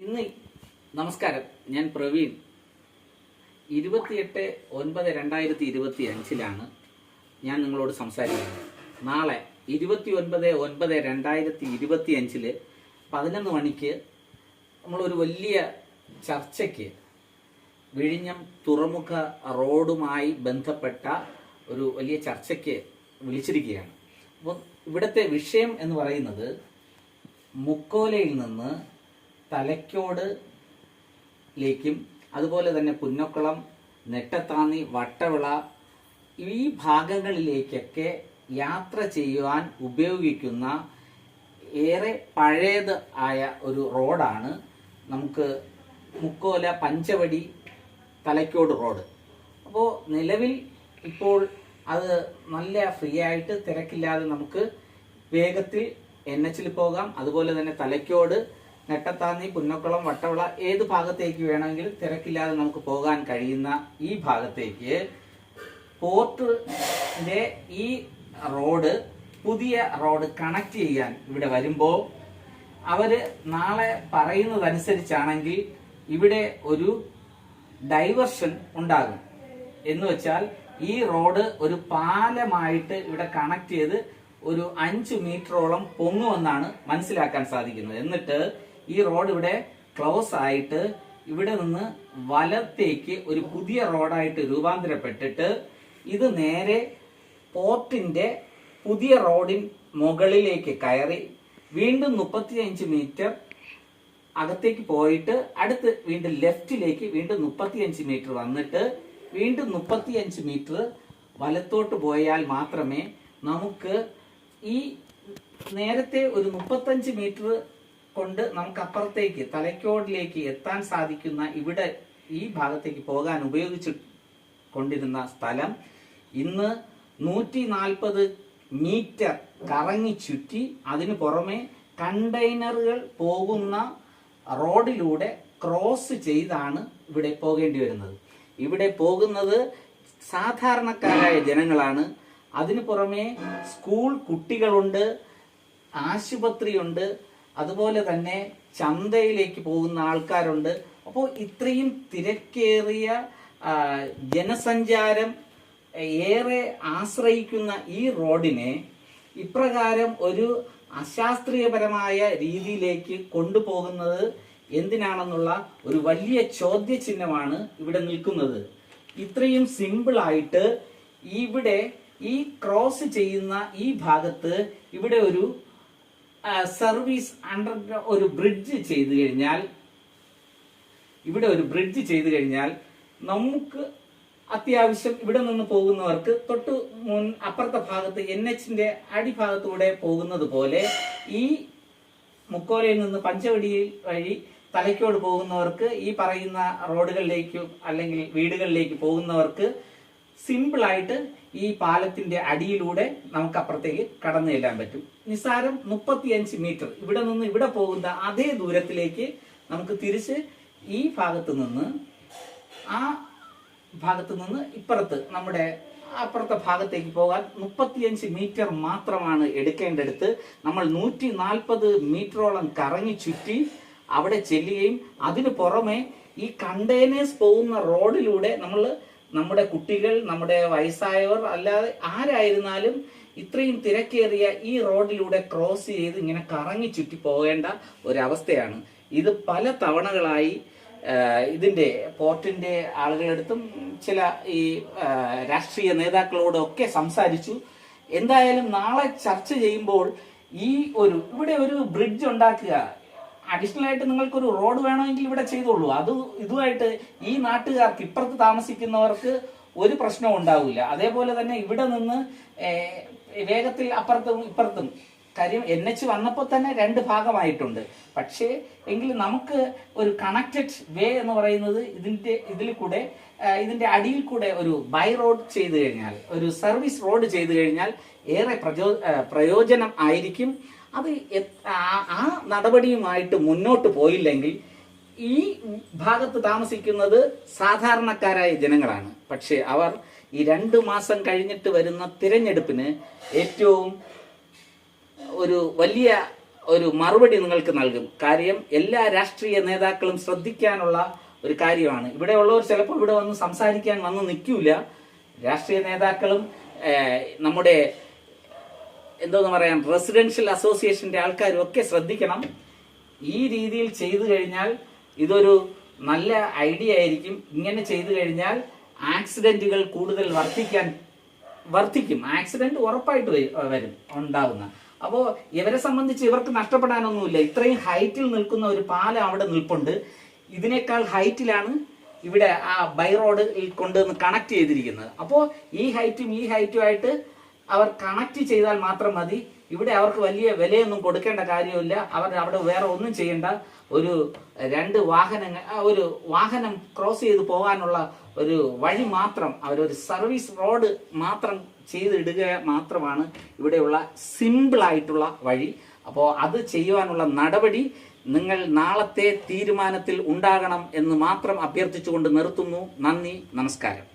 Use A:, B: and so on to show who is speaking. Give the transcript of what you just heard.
A: ഇന്ന് നമസ്കാരം. ഞാൻ പ്രവീൺ. ഇരുപത്തിയെട്ട് ഒൻപത് രണ്ടായിരത്തി ഇരുപത്തി അഞ്ചിലാണ് ഞാൻ നിങ്ങളോട് സംസാരിക്കുന്നത്. നാളെ ഇരുപത്തി ഒൻപത് ഒൻപത് രണ്ടായിരത്തി ഇരുപത്തി അഞ്ചിൽ പതിനൊന്ന് മണിക്ക് നമ്മളൊരു വലിയ ചർച്ചയ്ക്ക് വിഴിഞ്ഞം തുറമുഖ റോഡുമായി ബന്ധപ്പെട്ട ഒരു വലിയ ചർച്ചയ്ക്ക് വിളിച്ചിരിക്കുകയാണ്. അപ്പോൾ ഇവിടുത്തെ വിഷയം എന്ന് പറയുന്നത് മുക്കോലയിൽ നിന്ന് തലയ്ക്കോട് ലേക്കും അതുപോലെ തന്നെ പുന്നക്കുളം നെട്ടത്താന്നി വട്ടവിള ഈ ഭാഗങ്ങളിലേക്കൊക്കെ യാത്ര ചെയ്യുവാൻ ഉപയോഗിക്കുന്ന ഏറെ പഴയത് ആയ ഒരു റോഡാണ് നമുക്ക് മുക്കോല പഞ്ചവടി തലയ്ക്കോട് റോഡ്. അപ്പോൾ നിലവിൽ ഇപ്പോൾ അത് നല്ല ഫ്രീ ആയിട്ട് തിരക്കില്ലാതെ നമുക്ക് വേഗത്തിൽ എൻ എച്ചിൽ പോകാം അതുപോലെ തന്നെ തലയ്ക്കോട് നെട്ടത്താന്നി പുന്നക്കുളം വട്ടവിള ഏത് ഭാഗത്തേക്ക് വേണമെങ്കിലും തിരക്കില്ലാതെ നമുക്ക് പോകാൻ കഴിയുന്ന ഈ ഭാഗത്തേക്ക് പോർട്ടിന്റെ ഈ റോഡ് പുതിയ റോഡ് കണക്ട് ചെയ്യാൻ ഇവിടെ വരുമ്പോൾ അവർ നാളെ പറയുന്നതനുസരിച്ചാണെങ്കിൽ ഇവിടെ ഒരു ഡൈവർഷൻ ഉണ്ടാകും. എന്ന് വെച്ചാൽ ഈ റോഡ് ഒരു പാലമായിട്ട് ഇവിടെ കണക്ട് ചെയ്ത് ഒരു അഞ്ച് മീറ്ററോളം പൊങ്ങുമെന്നാണ് മനസ്സിലാക്കാൻ സാധിക്കുന്നത്. എന്നിട്ട് ഈ റോഡ് ഇവിടെ ക്ലോസ് ആയിട്ട് ഇവിടെ നിന്ന് വലത്തേക്ക് ഒരു പുതിയ റോഡായിട്ട് രൂപാന്തരപ്പെട്ടിട്ട് ഇത് നേരെ പോർട്ടിന്റെ പുതിയ റോഡിൻ മുകളിലേക്ക് കയറി വീണ്ടും മുപ്പത്തിയഞ്ച് മീറ്റർ അകത്തേക്ക് പോയിട്ട് അടുത്ത് വീണ്ടും ലെഫ്റ്റിലേക്ക് വീണ്ടും മുപ്പത്തിയഞ്ച് മീറ്റർ വന്നിട്ട് വീണ്ടും മുപ്പത്തിയഞ്ച് മീറ്റർ വലത്തോട്ട് പോയാൽ മാത്രമേ നമുക്ക് ഈ നേരത്തെ ഒരു മുപ്പത്തഞ്ച് മീറ്റർ കൊണ്ട് നമുക്ക് അപ്പുറത്തേക്ക് തലയ്ക്കോടിലേക്ക് എത്താൻ സാധിക്കുന്ന ഇവിടെ ഈ ഭാഗത്തേക്ക് പോകാൻ ഉപയോഗിച്ച് കൊണ്ടിരുന്ന സ്ഥലം ഇന്ന് നൂറ്റി നാൽപ്പത് മീറ്റർ കറങ്ങി ചുറ്റി അതിന് പുറമെ കണ്ടെയ്നറുകൾ പോകുന്ന റോഡിലൂടെ ക്രോസ് ചെയ്താണ് ഇവിടെ പോകേണ്ടി വരുന്നത്. ഇവിടെ പോകുന്നത് സാധാരണക്കാരായ ജനങ്ങളാണ്. അതിനു പുറമെ സ്കൂൾ കുട്ടികളുണ്ട് ആശുപത്രിയുണ്ട് അതുപോലെ തന്നെ ചന്തയിലേക്ക് പോകുന്ന ആൾക്കാരുണ്ട്. അപ്പോൾ ഇത്രയും തിരക്കേറിയ ജനസഞ്ചാരം ഏറെ ആശ്രയിക്കുന്ന ഈ റോഡിനെ ഇപ്രകാരം ഒരു അശാസ്ത്രീയപരമായ രീതിയിലേക്ക് കൊണ്ടുപോകുന്നത് എന്തിനാണെന്നുള്ള ഒരു വലിയ ചോദ്യചിഹ്നമാണ് ഇവിടെ നിൽക്കുന്നത്. ഇത്രയും സിമ്പിളായിട്ട് ഇവിടെ ഈ ക്രോസ് ചെയ്യുന്ന ഈ ഭാഗത്ത് ഇവിടെ ഒരു സർവീസ് അണ്ടർ ഒരു ബ്രിഡ്ജ് ചെയ്തു കഴിഞ്ഞാൽ ഇവിടെ ഒരു ബ്രിഡ്ജ് ചെയ്തു കഴിഞ്ഞാൽ നമുക്ക് അത്യാവശ്യം ഇവിടെ നിന്ന് പോകുന്നവർക്ക് തൊട്ട് മുൻ അപ്പുറത്തെ ഭാഗത്ത് എൻ എച്ചിന്റെ അടിഭാഗത്തൂടെ പോകുന്നത് പോലെ ഈ മുക്കോലയിൽ നിന്ന് പഞ്ചവടി വഴി തലയ്ക്കോട് പോകുന്നവർക്ക് ഈ പറയുന്ന റോഡുകളിലേക്ക് അല്ലെങ്കിൽ വീടുകളിലേക്ക് പോകുന്നവർക്ക് സിമ്പിൾ ആയിട്ട് ഈ പാലത്തിന്റെ അടിയിലൂടെ നമുക്ക് അപ്പുറത്തേക്ക് കടന്നു ചെല്ലാൻ പറ്റും. നിസ്സാരം മുപ്പത്തിയഞ്ച് മീറ്റർ. ഇവിടെ നിന്ന് ഇവിടെ പോകുന്ന അതേ ദൂരത്തിലേക്ക് നമുക്ക് തിരിച്ച് ഈ ഭാഗത്ത് നിന്ന് ആ ഭാഗത്ത് നിന്ന് ഇപ്പുറത്ത് നമ്മുടെ അപ്പുറത്തെ ഭാഗത്തേക്ക് പോകാൻ മുപ്പത്തിയഞ്ച് മീറ്റർ മാത്രമാണ് എടുക്കേണ്ടടുത്ത് നമ്മൾ നൂറ്റി നാൽപ്പത് മീറ്ററോളം കറങ്ങി ചുറ്റി അവിടെ ചെല്ലുകയും അതിനു പുറമെ ഈ കണ്ടെയ്നേഴ്സ് പോകുന്ന റോഡിലൂടെ നമ്മൾ നമ്മുടെ കുട്ടികൾ നമ്മുടെ വയസ്സായവർ അല്ലാതെ ആരായിരുന്നാലും ഇത്രയും തിരക്കേറിയ ഈ റോഡിലൂടെ ക്രോസ് ചെയ്ത് ഇങ്ങനെ കറങ്ങി ചുറ്റി പോകേണ്ട ഒരവസ്ഥയാണ്. ഇത് പല തവണകളായി ഇതിന്റെ പോർട്ടിന്റെ ആളുകളെടുത്തും ചില ഈ രാഷ്ട്രീയ നേതാക്കളോടും ഒക്കെ സംസാരിച്ചു. എന്തായാലും നാളെ ചർച്ച ചെയ്യുമ്പോൾ ഈ ഒരു ഇവിടെ ഒരു ബ്രിഡ്ജ് ഉണ്ടാക്കുക അഡീഷണൽ ആയിട്ട് നിങ്ങൾക്കൊരു റോഡ് വേണമെങ്കിൽ ഇവിടെ ചെയ്തോളൂ. അത് ഇതുമായിട്ട് ഈ നാട്ടുകാർക്ക് ഇപ്പുറത്ത് താമസിക്കുന്നവർക്ക് ഒരു പ്രശ്നവും ഉണ്ടാവില്ല. അതേപോലെ തന്നെ ഇവിടെ നിന്ന് വേഗത്തിൽ അപ്പുറത്തും ഇപ്പുറത്തും കാര്യം എൻ എച്ച് വന്നപ്പോൾ തന്നെ രണ്ട് ഭാഗമായിട്ടുണ്ട്. പക്ഷേ എങ്കിൽ നമുക്ക് ഒരു കണക്റ്റഡ് വേ എന്ന് പറയുന്നത് ഇതിന്റെ ഇതിൽ കൂടെ ഇതിന്റെ അടിയിൽ കൂടെ ഒരു ബൈ റോഡ് ചെയ്തു കഴിഞ്ഞാൽ ഒരു സർവീസ് റോഡ് ചെയ്തു കഴിഞ്ഞാൽ ഏറെ പ്രചോ പ്രയോജനം ആയിരിക്കും. അത് ആ- നടപടിയുമായിട്ട് മുന്നോട്ട് പോയില്ലെങ്കിൽ ഈ ഭാഗത്ത് താമസിക്കുന്നത് സാധാരണക്കാരായ ജനങ്ങളാണ്. പക്ഷേ അവർ ഈ രണ്ട് മാസം കഴിഞ്ഞിട്ട് വരുന്ന തിരഞ്ഞെടുപ്പിന് ഏറ്റവും ഒരു വലിയ ഒരു മറുപടി നിങ്ങൾക്ക് നൽകും. കാര്യം എല്ലാ രാഷ്ട്രീയ നേതാക്കളും ശ്രദ്ധിക്കാനുള്ള ഒരു കാര്യമാണ്. ഇവിടെ ഉള്ളവർ ചിലപ്പോൾ ഇവിടെ വന്ന് സംസാരിക്കാൻ വന്ന് നിൽക്കില്ല രാഷ്ട്രീയ നേതാക്കളും നമ്മുടെ എന്തോന്ന് പറയാൻ റെസിഡൻഷ്യൽ അസോസിയേഷന്റെ ആൾക്കാരും ഒക്കെ ശ്രദ്ധിക്കണം. ഈ രീതിയിൽ ചെയ്തു കഴിഞ്ഞാൽ ഇതൊരു നല്ല ഐഡിയ ആയിരിക്കും. ഇങ്ങനെ ചെയ്തു കഴിഞ്ഞാൽ ആക്സിഡന്റുകൾ കൂടുതൽ വർദ്ധിക്കാൻ വർദ്ധിക്കും. ആക്സിഡന്റ് ഉറപ്പായിട്ട് വരും ഉണ്ടാവുന്ന. അപ്പോൾ ഇവരെ സംബന്ധിച്ച് ഇവർക്ക് നഷ്ടപ്പെടാനൊന്നുമില്ല. ഇത്രയും ഹൈറ്റിൽ നിൽക്കുന്ന ഒരു പാലം അവിടെ നിൽപ്പുണ്ട്. ഇതിനേക്കാൾ ഹൈറ്റിലാണ് ഇവിടെ ആ ബൈ റോഡ് കൊണ്ടുവന്ന് കണക്ട് ചെയ്തിരിക്കുന്നത്. അപ്പോൾ ഈ ഹൈറ്റും ഈ ഹൈറ്റുമായിട്ട് അവർ കണക്ട് ചെയ്താൽ മാത്രം മതി. ഇവിടെ അവർക്ക് വലിയ വിലയൊന്നും കൊടുക്കേണ്ട കാര്യമില്ല. അവർ അവിടെ വേറെ ഒന്നും ചെയ്യേണ്ട ഒരു രണ്ട് വാഹനങ്ങൾ ഒരു വാഹനം ക്രോസ് ചെയ്ത് പോകാനുള്ള ഒരു വഴി മാത്രം അവരൊരു സർവീസ് റോഡ് മാത്രം ചെയ്തിടുക മാത്രമാണ് ഇവിടെയുള്ള സിമ്പിളായിട്ടുള്ള വഴി. അപ്പോൾ അത് ചെയ്യുവാനുള്ള നടപടി നിങ്ങൾ നാളത്തെ തീരുമാനത്തിൽ ഉണ്ടാകണം എന്ന് മാത്രം അഭ്യർത്ഥിച്ചുകൊണ്ട് നിർത്തുന്നു. നന്ദി നമസ്കാരം.